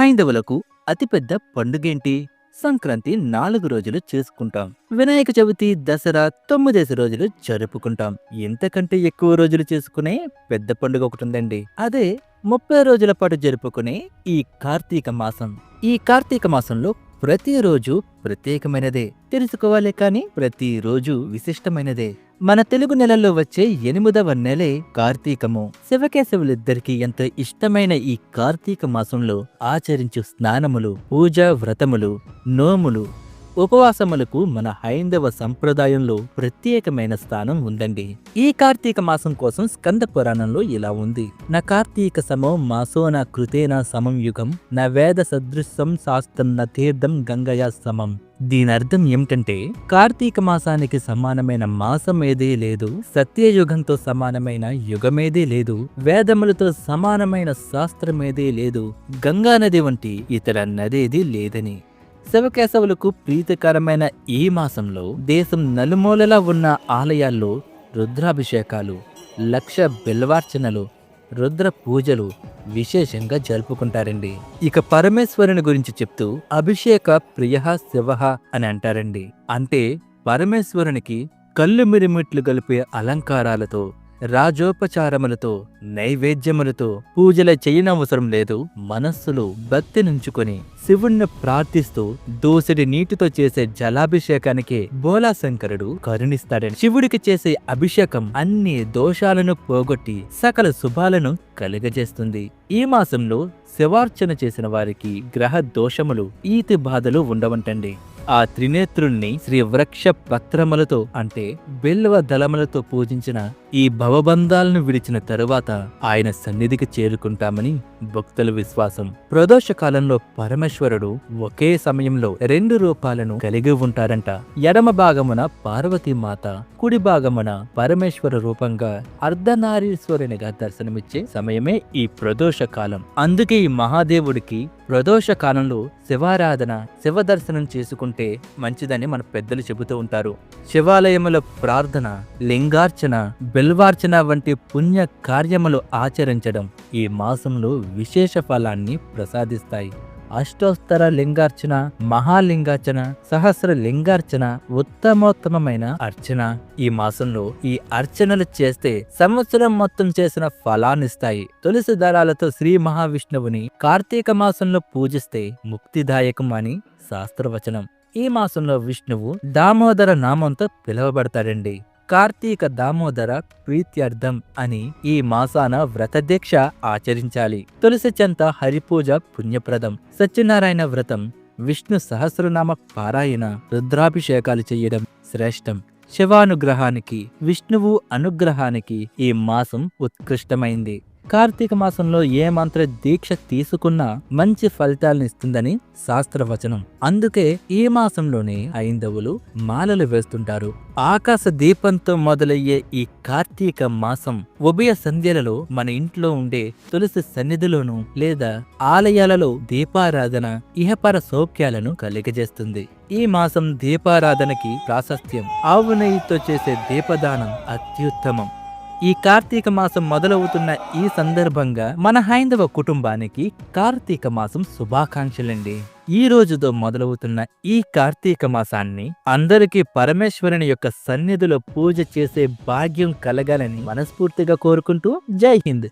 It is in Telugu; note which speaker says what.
Speaker 1: హైందవులకు అతిపెద్ద పండుగేంటి? సంక్రాంతి నాలుగు రోజులు చేసుకుంటాం. వినాయక చవితి దసరా తొమ్మిదేసి రోజులు జరుపుకుంటాం. ఇంతకంటే ఎక్కువ రోజులు చేసుకునే పెద్ద పండుగ ఒకటి ఉందండి అదే ముప్పై రోజుల పాటు జరుపుకునే ఈ కార్తీక మాసం. ఈ కార్తీక మాసంలో ప్రతిరోజు ప్రత్యేకమైనదే. తెలుసుకోవాలి కానీ ప్రతిరోజు విశిష్టమైనదే. మన తెలుగు నెలల్లో వచ్చే ఎనిమిదవ నెలే కార్తీకము. శివకేశవులిద్దరికీ ఎంతో ఇష్టమైన ఈ కార్తీక మాసంలో ఆచరించు స్నానములు పూజా వ్రతములు నోములు ఉపవాసములకు మన హైందవ సంప్రదాయంలో ప్రత్యేకమైన స్థానం ఉందండి. ఈ కార్తీక మాసం కోసం స్కంద పురాణంలో ఇలా ఉంది. నా కార్తీక సమో మాసో నా కృతేన సమం యుగం నా వేద సదృశం శాస్త్రం నా తీర్థం గంగయా సమం. దీని అర్థం ఏమిటంటే కార్తీక మాసానికి సమానమైన మాసం ఏదీ లేదు సత్యయుగంతో సమానమైన యుగమేదీ లేదు వేదములతో సమానమైన శాస్త్రమేదీ లేదు గంగా నది వంటి ఇతర నదేది లేదని. శివకేశవులకు ప్రీతికరమైన ఈ మాసంలో దేశం నలుమూలలా ఉన్న ఆలయాల్లో రుద్రాభిషేకాలు లక్ష బిల్వార్చనలు రుద్ర పూజలు విశేషంగా జరుపుకుంటారండి. ఇక పరమేశ్వరుని గురించి చెప్తూ అభిషేక ప్రియ శివ అని అంటారండి. అంటే పరమేశ్వరునికి కళ్ళు మిరిమిట్లు కలిపే అలంకారాలతో రాజోపచారములతో నైవేద్యములతో పూజల చేయనవసరం లేదు. మనస్సులో భక్తి నుంచుకొని శివుణ్ణి ప్రార్థిస్తూ దోసెడి నీటితో చేసే జలాభిషేకానికి బోలాశంకరుడు కరుణిస్తాడని. శివుడికి చేసే అభిషేకం అన్ని దోషాలను పోగొట్టి సకల శుభాలను కలుగజేస్తుంది. ఈ మాసంలో శివార్చన చేసిన వారికి గ్రహ దోషములు ఈతి బాధలు ఉండవంటండి. ఆ త్రినేత్రుణ్ణి శ్రీ వృక్ష పత్రములతో అంటే బిల్వ దళములతో పూజించిన ఈ భవబంధాలను విడిచిన తరువాత ఆయన సన్నిధికి చేరుకుంటామని భక్తుల విశ్వాసం. ప్రదోష కాలంలో పరమేశ్వరుడు ఒకే సమయంలో రెండు రూపాలను కలిగి ఉంటారంట ఎడమ భాగమున పార్వతీమాత కుడి భాగమున పరమేశ్వర రూపంగా అర్ధనారీశ్వరునిగా దర్శనమిచ్చే సమయమే ఈ ప్రదోష కాలం అందుకే ఈ మహాదేవుడికి ప్రదోష కాలంలో శివారాధన శివ దర్శనం చేసుకుంటే మంచిదని మన పెద్దలు చెబుతూ ఉంటారు. శివాలయముల ప్రార్థన లింగార్చన బిల్వార్చన వంటి పుణ్య కార్యములు ఆచరించడం ఈ మాసంలో విశేష ఫలాన్ని ప్రసాదిస్తాయి. అష్టోత్తర లింగార్చన మహాలింగార్చన సహస్ర లింగార్చన ఉత్తమోత్తమమైన అర్చన. ఈ మాసంలో ఈ అర్చనలు చేస్తే సంవత్సరం మొత్తం చేసిన ఫలాన్నిస్తాయి. తులసి దళాలతో శ్రీ మహావిష్ణువుని కార్తీక మాసంలో పూజిస్తే ముక్తిదాయకం అని శాస్త్రవచనం. ఈ మాసంలో విష్ణువు దామోదర నామంతో పిలువబడతాడండి. కార్తీక దామోదర ప్రీత్యర్థం అని ఈ మాసాన వ్రతదీక్ష ఆచరించాలి. తులసి చెంత హరిపూజ పుణ్యప్రదం. సత్యనారాయణ వ్రతం విష్ణు సహస్రనామ పారాయణ రుద్రాభిషేకాలు చేయడం శ్రేష్టం. శివానుగ్రహానికి విష్ణువు అనుగ్రహానికి ఈ మాసం ఉత్కృష్టమైంది. కార్తీక మాసంలో ఏ మంత్ర దీక్ష తీసుకున్నా మంచి ఫలితాలను ఇస్తుందని శాస్త్రవచనం. అందుకే ఈ మాసంలోనే ఐందవులు మాలలు వేస్తుంటారు. ఆకాశ దీపంతో మొదలయ్యే ఈ కార్తీక మాసం ఉభయ సంధ్యలలో మన ఇంట్లో ఉండే తులసి సన్నిధిలోను లేదా ఆలయాలలో దీపారాధన ఇహపర సౌఖ్యాలను కలిగజేస్తుంది. ఈ మాసం దీపారాధనకి ప్రాశస్త్యం. ఆవు నెయ్యితో చేసే దీపదానం అత్యుత్తమం. ఈ కార్తీక మాసం మొదలవుతున్న ఈ సందర్భంగా మన హైందవ కుటుంబానికి కార్తీక మాసం శుభాకాంక్షలండి. ఈ రోజుతో మొదలవుతున్న ఈ కార్తీక మాసాన్ని అందరికీ పరమేశ్వరుని యొక్క సన్నిధిలో పూజ చేసే భాగ్యం కలగాలని మనస్ఫూర్తిగా కోరుకుంటూ జై హింద్.